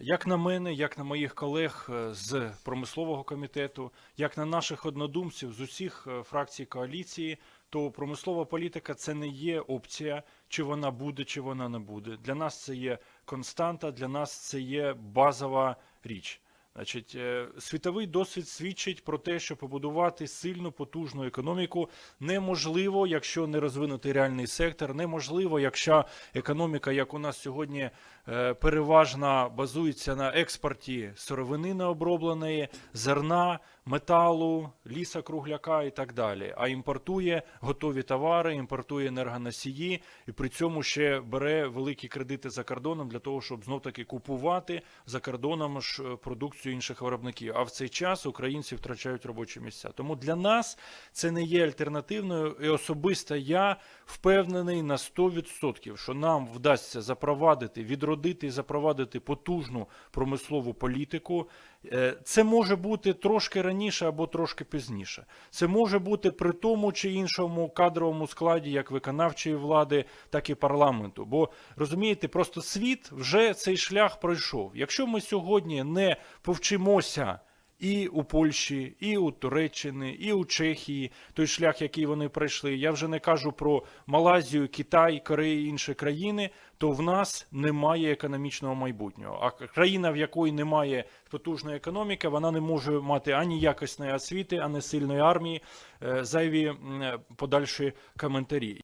Як на мене, як на моїх колег е, з промислового комітету, як на наших однодумців з усіх е, фракцій коаліції, то промислова політика це не є опція, чи вона буде, чи вона не буде. Для нас це є константа, для нас це є базова річ. Значить, е, світовий досвід свідчить про те, що побудувати сильну потужну економіку неможливо, якщо не розвинути реальний сектор, неможливо, якщо економіка, як у нас сьогодні е, переважно базується на експорті сировини необробленої, зерна, металу, ліса кругляка і так далі, а імпортує готові товари, імпортує енергоносії і при цьому ще бере великі кредити за кордоном для того, щоб знов таки купувати за кордоном ж е, продукцію інших виробників. А в цей час українці втрачають робочі місця. Тому для нас це не є альтернативною, і особисто я впевнений на 100%, що нам вдасться запровадити, відродити і запровадити потужну промислову політику. Е, Це може бути трошки раніше або трошки пізніше. Це може бути при тому чи іншому кадровому складі, як виконавчої влади, так і парламенту. Бо розумієте, просто світ вже цей шлях пройшов. Якщо ми сьогодні не повчимося. І у Польщі, і у Туреччини, і у Чехії той шлях, який вони пройшли. Я вже не кажу про Малайзію, Китай, Корею інші країни. То в нас немає економічного майбутнього. А країна, в якої немає потужної економіки, вона не може мати ані якісної освіти, ані сильної армії. Е, Зайві подальші коментарі.